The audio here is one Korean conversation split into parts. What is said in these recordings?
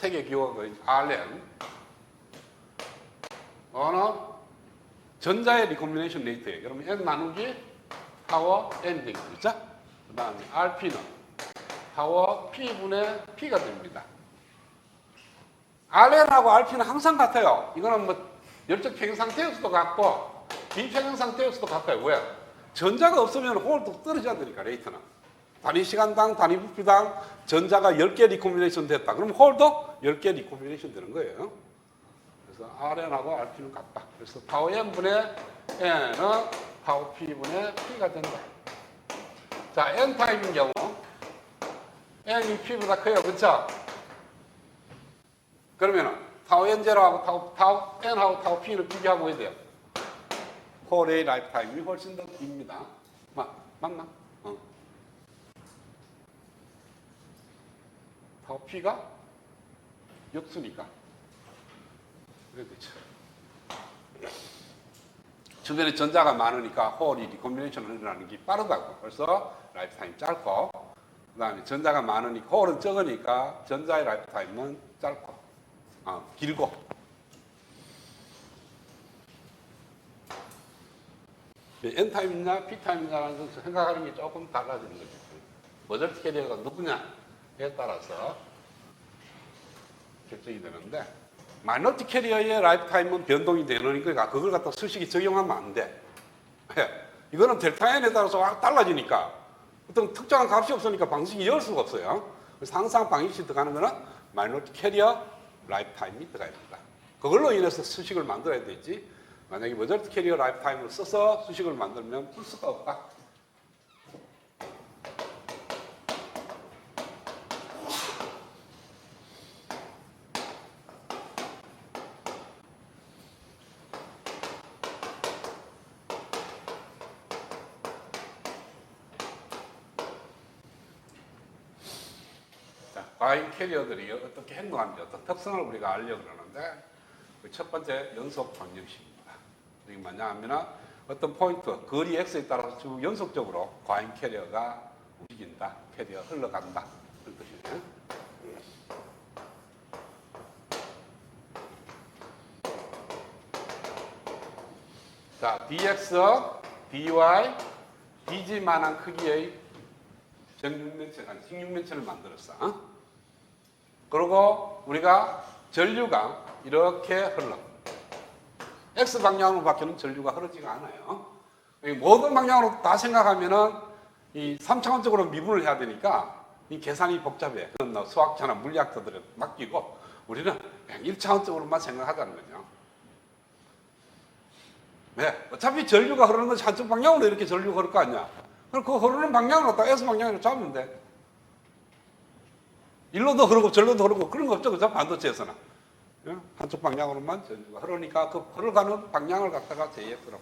세계 기호가 Rn 어느 전자의 리콤비네이션 레이트예요. 그러면 n 나누기 파워 n 되겠죠? 그 다음에 rp는 파워 p분의 p가 됩니다. rn하고 rp는 항상 같아요. 이거는 뭐 열적 평형 상태에서도 같고 비평형 상태에서도 같아요. 왜? 전자가 없으면 홀도 떨어져야 되니까 레이트는. 단위 시간당, 단위 부피당 전자가 10개 리콤비네이션 됐다. 그럼 홀도 10개 리콤비네이션 되는 거예요. 그래서 Rn하고 Rp는 같다. 그래서 파워 N분의 N은 파워 P분의 P가 된다. 자, N 타입인 경우 N이 P보다 커요. 그쵸? 그러면은 타워 N0하고 타워, 타워 N하고 타워 P를 비교하고 해야 돼요. 홀의 라이프 타임이 훨씬 더 깁니다. 마, 맞나? P가 역수니까. 그래 되죠. 주변에 전자가 많으니까 홀이 리콤비네이션을 일어나는 게 빠르다고. 그래서 라이프 타임 짧고, 그 다음에 전자가 많으니까 홀은 적으니까 전자의 라이프 타임은 짧고, 아, 길고. N 타임이냐 P 타임이냐라는 것을 생각하는 게 조금 달라지는 거죠. 머저티 캐리어가 누구냐 에 따라서 결정이 되는데 마이너티 캐리어의 라이프 타임은 변동이 되는 거니까 그걸 갖다 수식이 적용하면 안 돼. 예. 이거는 델타 n에 따라서 확 달라지니까 어떤 특정한 값이 없으니까 방식이 열 수가 없어요. 그래서 항상 방식이 들어가는 거는 마이너티 캐리어 라이프 타임이 들어가야 된다. 그걸로 인해서 수식을 만들어야 되지. 만약에 머저티 캐리어 라이프 타임을 써서 수식을 만들면 풀 수가 없다. 자, 과잉 캐리어들이 어떻게 행동하는지 어떤 특성을 우리가 알려고 그러는데 그첫 번째 연속 방정식입니다. 이게 뭐냐 하면 어떤 포인트, 거리 x에 따라서 쭉 연속적으로 과잉 캐리어가 움직인다, 캐리어 흘러간다 그런 뜻이에요. 자, dx, dy, dg만한 크기의 정육면체, 아니 식육면체를 만들었어. 어? 그리고 우리가 전류가 이렇게 흘러. X 방향으로 바뀌는 전류가 흐르지가 않아요. 이 모든 방향으로 다 생각하면은 이 3차원 적으로 미분을 해야 되니까 이 계산이 복잡해. 그건 뭐 수학자나 물리학자들에 맡기고 우리는 그냥 1차원적으로만 생각하자는 거죠. 네. 어차피 전류가 흐르는 것이 한쪽 방향으로 이렇게 전류가 흐를 거 아니야. 그럼 그 흐르는 방향을 갖다 S 방향으로 잡으면 돼. 일로도 흐르고 절로도 흐르고 그런 거 없죠. 그죠? 반도체에서는. 예? 한쪽 방향으로만 전류가 흐르니까 그 흐르가는 방향을 갖다가 JF라고.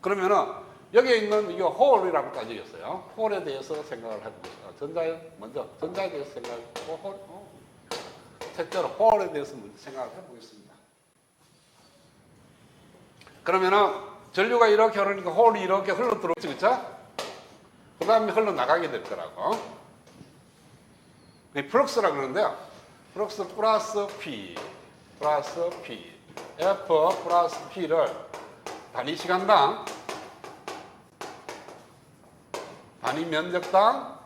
그러면은 여기에 있는 이거 홀이라고 따지겠어요. 홀에 대해서 생각을 해보겠습니다. 전자에 먼저 전자에 대해서 생각하고 홀, 어. 첫째로 홀에 대해서 먼저 생각을 해보겠습니다. 그러면은 전류가 이렇게 흐르니까 홀이 이렇게 흘러 들어오죠, 그렇죠? 그 다음에 흘러나가게 될 거라고. 이 플럭스라 그러는데요. 플럭스 플러스 P, 플러스 P, F 플러스 P를 단위 시간당, 단위 면적당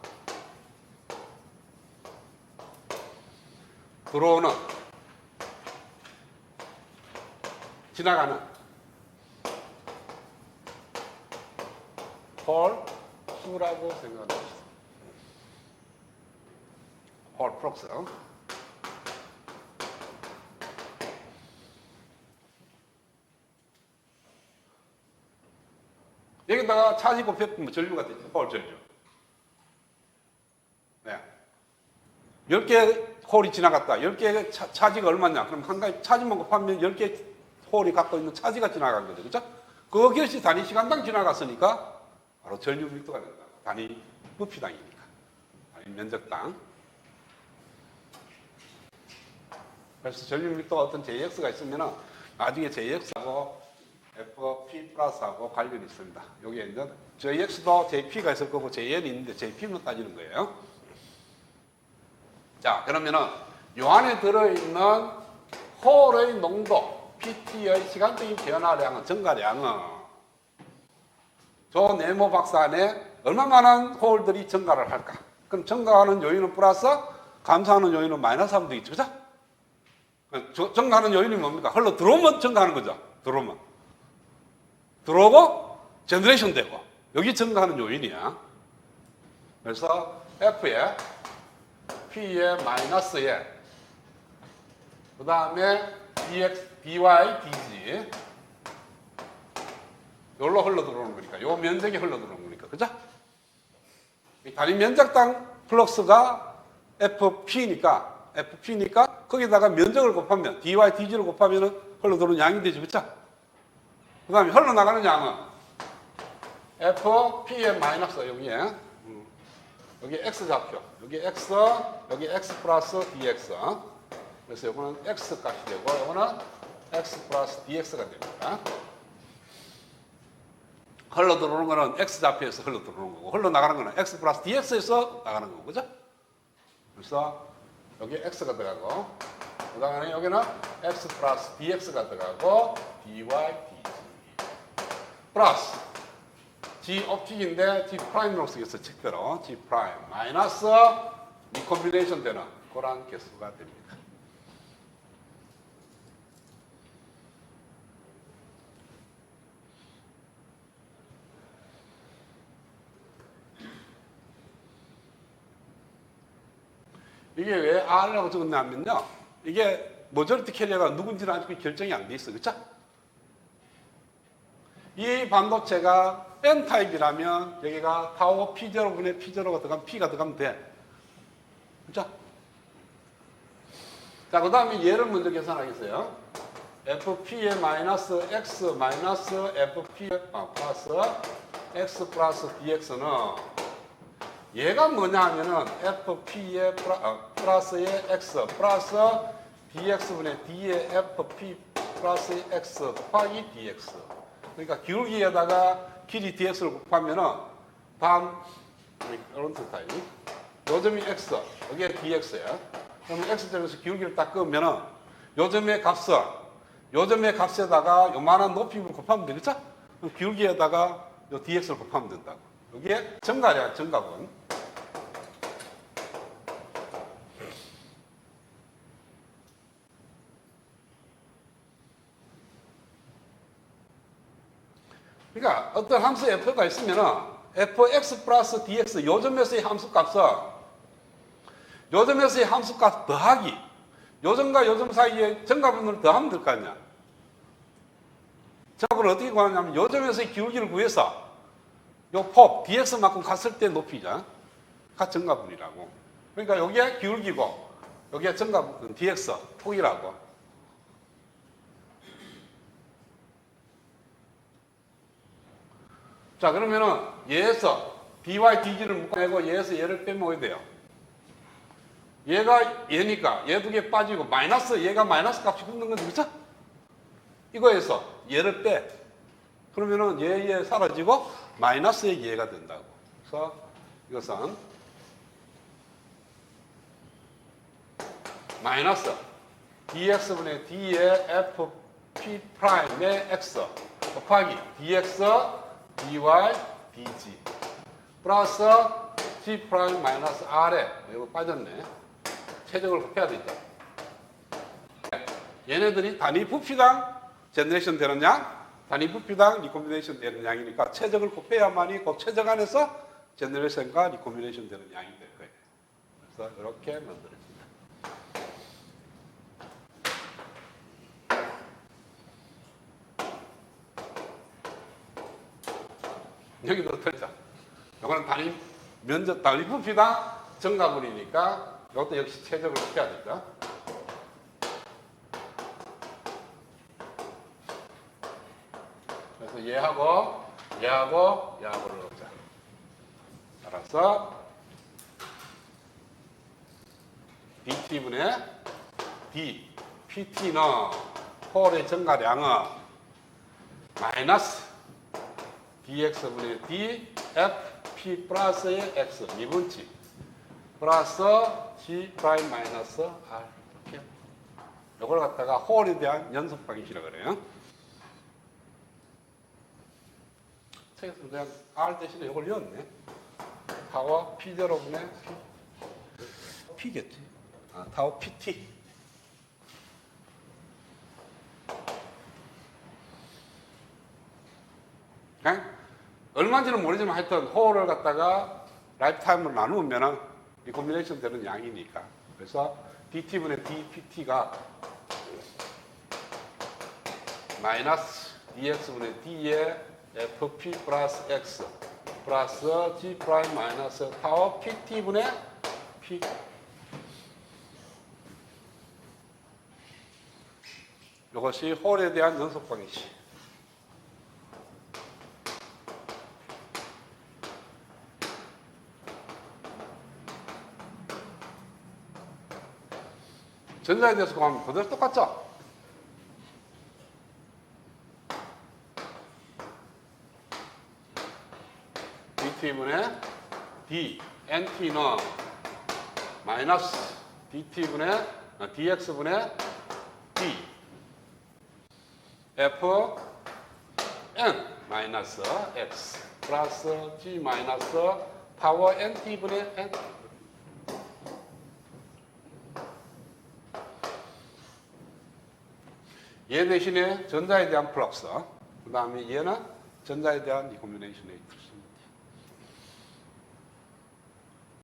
들어오는, 지나가는 홀 수라고 생각합니다. 홀 플럭스. 여기다가 차지 곱했으면 전류가 되죠. 홀 전류. 네. 10개 홀이 지나갔다. 10개 차, 차지가 얼마냐? 그럼 한 가지 차지만 곱하면 10개 홀이 갖고 있는 차지가 지나간 거죠. 그죠? 그것이 단위 시간당 지나갔으니까 바로 전류 밀도가 된다. 단위 부피당이니까. 단위 면적당. 그래서 전류 밀도가 어떤 JX가 있으면 나중에 JX하고 FP 플러스하고 관련이 있습니다. 여기에 있는 JX도 JP가 있을 거고 JN이 있는데 JP만 따지는 거예요. 자, 그러면은 요 안에 들어있는 홀의 농도, PT의 시간적인 변화량은 증가량은 저 네모 박스 안에 얼마만한 홀들이 증가를 할까? 그럼 증가하는 요인은 플러스, 감소하는 요인은 마이너스 하면 되겠죠, 그죠? 저- 증가하는 요인이 뭡니까? 흘러 들어오면 증가하는 거죠. 들어오면. 들어오고 제너레이션 되고 여기 증가하는 요인이야. 그래서 F에 P에 마이너스에 그 다음에 dx, dy, dg 여기로 흘러 들어오는 거니까 요 면적이 흘러 들어오는 거니까 그죠? 이 단위 면적당 플럭스가 FP니까 FP니까 거기다가 면적을 곱하면 dy, dg를 곱하면 흘러 들어오는 양이 되죠 그죠? 그 다음에 흘러나가는 양은 FP의 마이너스 여기에. 음, 여기 x 좌표 여기 x 여기 x 플러스 dx 그래서 이거는 x 값이 되고 이거는 x 플러스 dx가 됩니다. 흘러 들어오는 거는 x 좌표에서 흘러 들어오는 거고 흘러 나가는 거는 x 플러스 dx에서 나가는 거고 그죠? 그래서 여기 x가 들어가고 그 다음에 여기는 x 플러스 dx가 들어가고 dy dg 플러스 g 업틱인데 g 프라임으로 쓰겠어 책대로 g 프라임 마이너스 리콤비네이션 되는 그런 개수가 됩니다. 이게 왜 R라고 적었냐면요. 이게 모저리티 캐리어가 누군지는 아직 결정이 안 돼 있어. 그쵸? 이 반도체가 N타입이라면 여기가 타워 P0분의 P0가 들어가면 P가 들어가면 돼. 그죠? 자, 그 다음에 얘를 먼저 계산하겠어요. FP의 마이너스 X 마이너스 FP의 아, 플러스 X 플러스 DX는 얘가 뭐냐 하면은 FP의 플라, 아, 플러 스의 X 플러스 DX분의 D의 FP 플러스 X 곱하기 DX 그러니까 기울기에다가 길이 dx를 곱하면은 다음 이런 뜻이요 요점이 x, 여기에 dx야. 그러면 x점에서 기울기를 딱 끄면은 요점의 값을 요점의 값에다가 요만한 높이를 곱하면 되겠죠? 그럼 기울기에다가 요 dx를 곱하면 된다고. 여기에 증가량, 증가분. 그러니까 어떤 함수 f가 있으면은 fx 플러스 dx 요점에서의 함수 값은 요점에서의 함수 값 더하기 요점과 요점 사이에 정가분을 더하면 될 거 아니야. 정가분을 어떻게 구하냐면 요점에서의 기울기를 구해서 요폭 dx만큼 갔을 때 높이죠. 가 정가분이라고. 그러니까 여기에 기울기고 여기에 정가분 dx 폭이라고. 자 그러면은 얘에서 dy dg를 묶어내고 얘에서 얘를 빼먹어야 돼요. 얘가 얘니까 얘 두 개 빠지고 마이너스 얘가 마이너스 값이 붙는 건데 그렇죠? 이거에서 얘를 빼. 그러면은 얘, 얘 사라지고 마이너스의 얘가 된다고. 그래서 이것은 마이너스 dx분의 d의 fp 프라임의 x 곱하기 dx dy dg 플러스 g 프라임 마이너스 r에 이거 빠졌네. 최적을 곱해야 되죠 얘네들이 단위 부피당 제너레이션 되는 양 단위 부피당 리콤비네이션 되는 양이니까 최적을 곱해야만이 그 최적 안에서 제너레이션과 리콤비네이션 되는 양이 될 거예요. 그래서 이렇게 만들어집 여기도 틀자. 이거는 단위 면적 단위 부피당 정가분이니까 이것도 역시 최적을 해야 되죠. 그래서 얘하고 얘하고 얘하고를 넣자. 알았어? dt분의 d, pt는 홀의 증가량은 마이너스 dx분의 d, f, p 플러스의 x 미분치 플러스 g 프라임 마이너스 r 이렇게. 이걸 갖다가 홀에 대한 연속 방식이라고 그래요. 책에서 그냥 R 대신에 이걸 넣었네. 타워 P0분의 P. P겠지. 아, 타워 PT. 그냥 얼마인지는 모르지만 하여튼 호를 갖다가 라이프 타임으로 나누면은 이 콤비네이션 되는 양이니까. 그래서 dt분의 dpt가 마이너스 dx분의 d의 fp 플러스 x 플러스 g 프라임 마이너스 타워 pt분의 p 이것이 홀에 대한 연속 방식. 전자에 대해서 그만 그대로 똑같죠? dt분의 d, nt는 마이너스 dt분의 아, dx분의 d f n 마이너스 x 플러스 g 마이너스 파워 nt분의 n 얘 대신에 전자에 대한 플럭스 그 다음에 얘는 전자에 대한 리콤비네이션 에이트